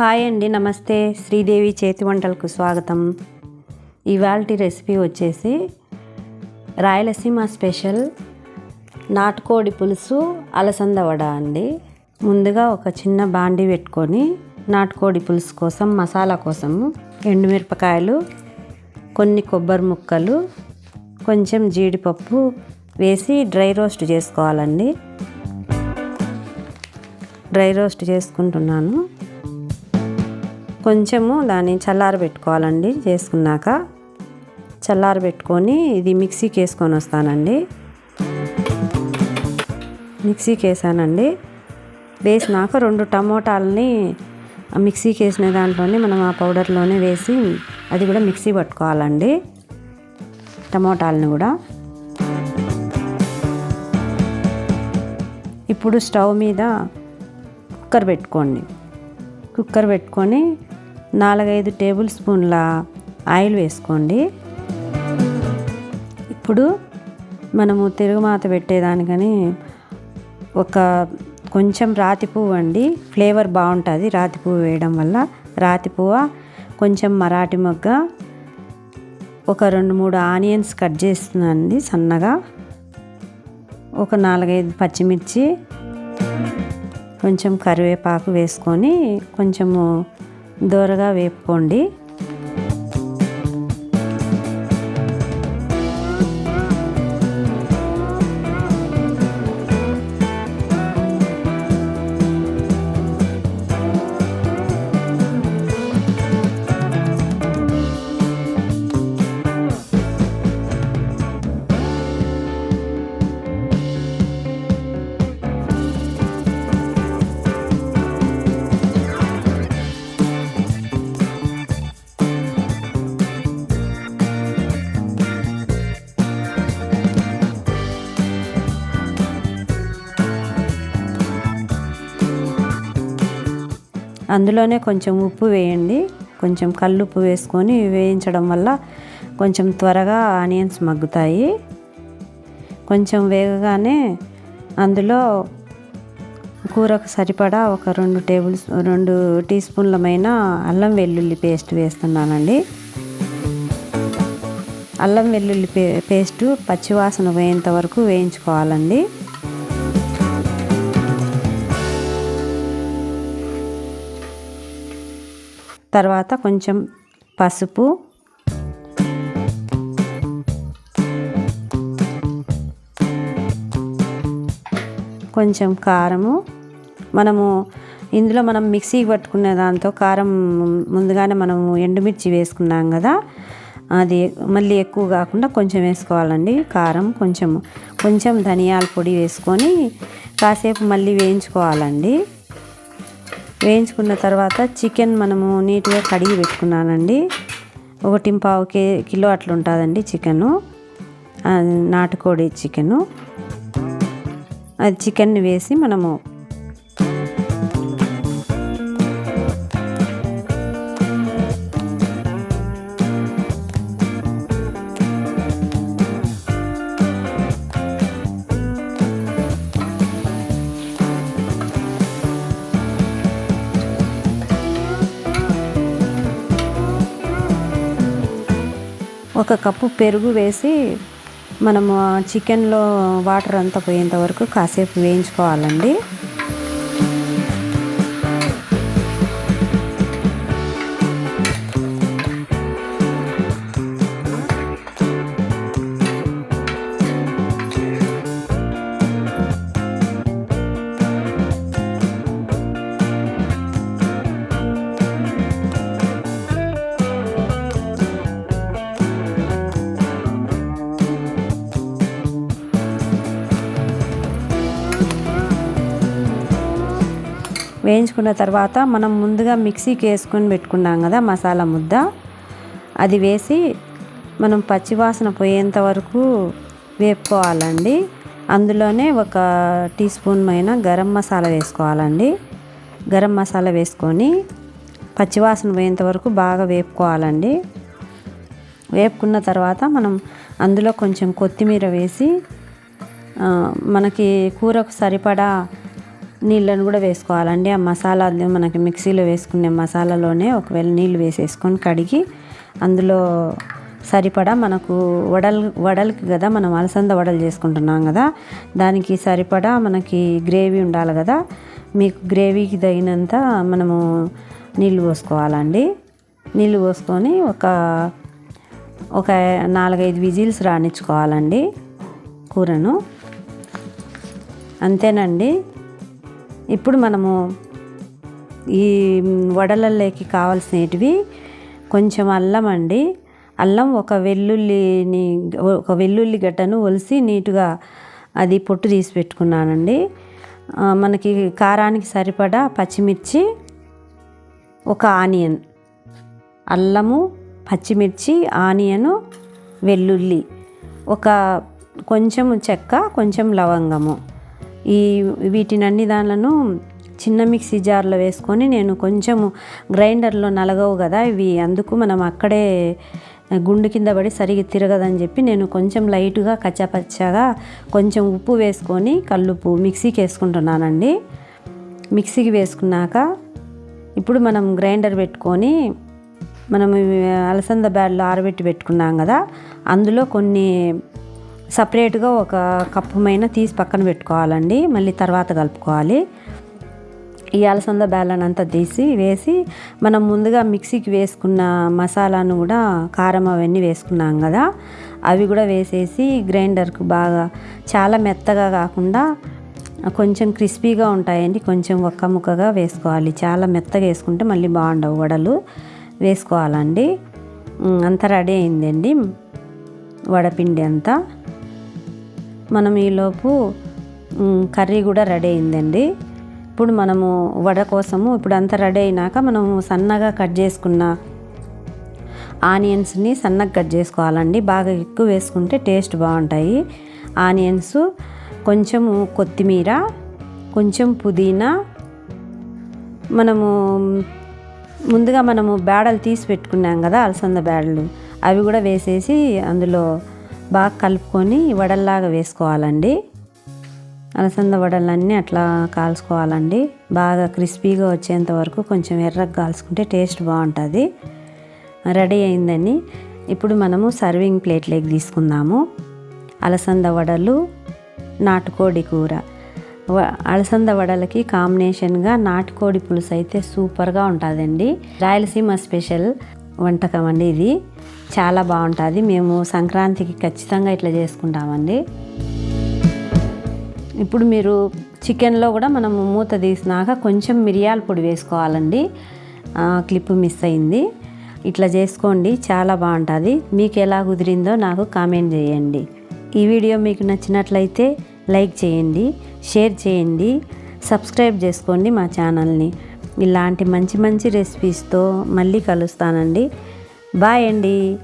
Hi అండి నమస్తే. శ్రీదేవి చేతి వంటలకు స్వాగతం. ఇవాళ రెసిపీ వచ్చేసి రాయలసీమ స్పెషల్ నాటుకోడి పులుసు అలసంద వడ అండి. ముందుగా ఒక చిన్న బాండి పెట్టుకొని నాటుకోడి పులుసు కోసం మసాలా కోసం ఎండుమిరపకాయలు కొన్ని కొబ్బరి ముక్కలు కొంచెం జీడిపప్పు వేసి డ్రై రోస్ట్ చేసుకోవాలండి. డ్రై రోస్ట్ చేసుకుంటున్నాను. కొంచెము దాన్ని చల్లారి పెట్టుకోవాలండి చేసుకున్నాక. చల్లారి పెట్టుకొని ఇది మిక్సీకి వేసుకొని వస్తానండి. మిక్సీకి వేసానండి వేసినాక రెండు టమోటాలని మిక్సీకి వేసిన దాంట్లోనే మనం ఆ పౌడర్లోనే వేసి అది కూడా మిక్సీ పట్టుకోవాలండి. టమోటాలని కూడా. ఇప్పుడు స్టవ్ మీద కుక్కర్ పెట్టుకోండి. కుక్కర్ పెట్టుకొని నాలుగైదు టేబుల్ స్పూన్ల ఆయిల్ వేసుకోండి. ఇప్పుడు మనము తిరుగుమాత పెట్టేదానికని ఒక కొంచెం రాతి పువ్వు అండి. ఫ్లేవర్ బాగుంటుంది రాతి పువ్వు వేయడం వల్ల. రాతి పువ్వు కొంచెం మరాఠీ మొగ్గ. ఒక రెండు మూడు ఆనియన్స్ కట్ చేస్తున్నానండి సన్నగా. ఒక నాలుగైదు పచ్చిమిర్చి. కొంచెం కరివేపాకు వేసుకొని కొంచెము దూరగా వేపుకోండి. అందులోనే కొంచెం ఉప్పు వేయండి. కొంచెం కల్లుప్పు వేసుకొని వేయించడం వల్ల కొంచెం త్వరగా ఆనియన్స్ మగ్గుతాయి. కొంచెం వేగగానే అందులో కూరకు సరిపడా ఒక రెండు టేబుల్ రెండు టీ స్పూన్లమైన అల్లం వెల్లుల్లి పేస్ట్ వేస్తున్నానండి. అల్లం వెల్లుల్లి పే పేస్టు పచ్చివాసన పోయేంత వరకు వేయించుకోవాలండి. తర్వాత కొంచెం పసుపు. కొంచెం కారము. మనము ఇందులో మనం మిక్సీ పట్టుకునే దాంతో కారం ముందుగానే మనము ఎండుమిర్చి వేసుకున్నాం కదా. అది మళ్ళీ ఎక్కువ కాకుండా కొంచెం వేసుకోవాలండి. కారం కొంచెం కొంచెం ధనియాల పొడి వేసుకొని కాసేపు మళ్ళీ వేయించుకోవాలండి. వేయించుకున్న తర్వాత చికెన్ మనము నీట్గా కడిగి పెట్టుకున్నానండి. ఒకటి పావు కే కిలో అట్లా ఉంటుందండి చికెను నాటుకోడి చికెను. అది చికెన్ని వేసి మనము ఒక కప్పు పెరుగు వేసి మనము చికెన్లో వాటర్ అంతా పోయేంత వరకు కాసేపు వేయించుకోవాలండి. వేయించుకున్న తర్వాత మనం ముందుగా మిక్సీకి వేసుకొని పెట్టుకున్నాం కదా మసాలా ముద్ద. అది వేసి మనం పచ్చివాసన పోయేంత వరకు వేపుకోవాలండి. అందులోనే ఒక టీ స్పూన్ పైన గరం మసాలా వేసుకోవాలండి. గరం మసాలా వేసుకొని పచ్చివాసన పోయేంత వరకు బాగా వేపుకోవాలండి. వేపుకున్న తర్వాత మనం అందులో కొంచెం కొత్తిమీర వేసి మనకి కూరకు సరిపడా నీళ్ళను కూడా వేసుకోవాలండి. ఆ మసాలా మనకి మిక్సీలో వేసుకునే మసాలాలోనే ఒకవేళ నీళ్ళు వేసేసుకొని కడిగి అందులో సరిపడా మనకు వడలు వడలకి కదా మనం అలసంద వడలు చేసుకుంటున్నాం కదా దానికి సరిపడా మనకి గ్రేవీ ఉండాలి కదా మీకు గ్రేవీకి తగినంత మనము నీళ్ళు పోసుకోవాలండి. నీళ్ళు పోసుకొని ఒక ఒక నాలుగైదు విజిల్స్ రాణించుకోవాలండి కూరను. అంతేనండి. ఇప్పుడు మనము ఈ వడలల్లోకి కావాల్సినవి కొంచెం అల్లం అండి. అల్లం ఒక వెల్లుల్లిని ఒక వెల్లుల్లి గడ్డను ఒలిసి నీటుగా అది పొట్టు తీసి పెట్టుకున్నానండి. మనకి కారానికి సరిపడా పచ్చిమిర్చి ఒక ఆనియన్. అల్లము పచ్చిమిర్చి ఆనియను వెల్లుల్లి. ఒక కొంచెం చెక్క కొంచెం లవంగము. ఈ వీటినన్ని దానిలను చిన్న మిక్సీ జార్లో వేసుకొని నేను కొంచెము గ్రైండర్లో నలగవు కదా ఇవి అందుకు మనం అక్కడే గుండు కింద పడి సరిగి తిరగదని చెప్పి నేను కొంచెం లైట్గా కచ్చాపచ్చాగా కొంచెం ఉప్పు వేసుకొని కల్లుప్పు మిక్సీకి వేసుకుంటున్నానండి. మిక్సీకి వేసుకున్నాక ఇప్పుడు మనం గ్రైండర్ పెట్టుకొని మనం అలసంద బ్యాడ్లో ఆరబెట్టి పెట్టుకున్నాం కదా అందులో కొన్ని సపరేట్గా ఒక కప్పు మైన తీసి పక్కన పెట్టుకోవాలండి. మళ్ళీ తర్వాత కలుపుకోవాలి. ఈ అలసంద బేళ్ళని అంతా తీసి వేసి మనం ముందుగా మిక్సీకి వేసుకున్న మసాలాను కూడా కారం అవన్నీ వేసుకున్నాం కదా. అవి కూడా వేసేసి గ్రైండర్కు బాగా చాలా మెత్తగా కాకుండా కొంచెం క్రిస్పీగా ఉంటాయండి. కొంచెం ఒక్క ముక్కగా వేసుకోవాలి. చాలా మెత్తగా వేసుకుంటే మళ్ళీ బాగుండవు వడలు. వేసుకోవాలండి. అంతా రెడీ అయిందండి. వడపిండి అంతా. మనం ఈలోపు కర్రీ కూడా రెడీ అయిందండి. ఇప్పుడు మనము వడ కోసము ఇప్పుడు అంతా రెడీ అయినాక మనము సన్నగా కట్ చేసుకున్న ఆనియన్స్ని సన్నగా కట్ చేసుకోవాలండి. బాగా ఎక్కువ వేసుకుంటే టేస్ట్ బాగుంటాయి. ఆనియన్స్ కొంచెము కొత్తిమీర కొంచెం పుదీనా మనము ముందుగా మనము బేడలు తీసి పెట్టుకున్నాం కదా అలసంద బేడలు అవి కూడా వేసేసి అందులో బాగా కలుపుకొని వడల్లాగా వేసుకోవాలండి. అలసంద వడలన్నీ అట్లా కాల్చుకోవాలండి. బాగా క్రిస్పీగా వచ్చేంత వరకు కొంచెం ఎర్రగా కాల్చుకుంటే టేస్ట్ బాగుంటుంది. రెడీ అయిందని ఇప్పుడు మనము సర్వింగ్ ప్లేట్లోకి తీసుకుందాము. అలసంద వడలు నాటుకోడి కూర. వ- అలసంద వడలకి కాంబినేషన్గా నాటుకోడి పులుసు అయితే సూపర్గా ఉంటుందండి. రాయలసీమ స్పెషల్ వంటకం అండి ఇది. చాలా బాగుంటుంది. మేము సంక్రాంతికి ఖచ్చితంగా ఇట్లా చేసుకుంటామండి. ఇప్పుడు మీరు చికెన్లో కూడా మనం మూత తీసినాక కొంచెం మిరియాల పొడి వేసుకోవాలండి. క్లిప్ మిస్ అయింది. ఇట్లా చేసుకోండి. చాలా బాగుంటుంది. మీకు ఎలా కుదిరిందో నాకు కామెంట్ చేయండి. ఈ వీడియో మీకు నచ్చినట్లయితే లైక్ చేయండి షేర్ చేయండి సబ్స్క్రైబ్ చేసుకోండి మా ఛానల్ని. ఇలాంటి మంచి మంచి రెసిపీస్తో మళ్ళీ కలుస్తానండి. బాయ్ అండి.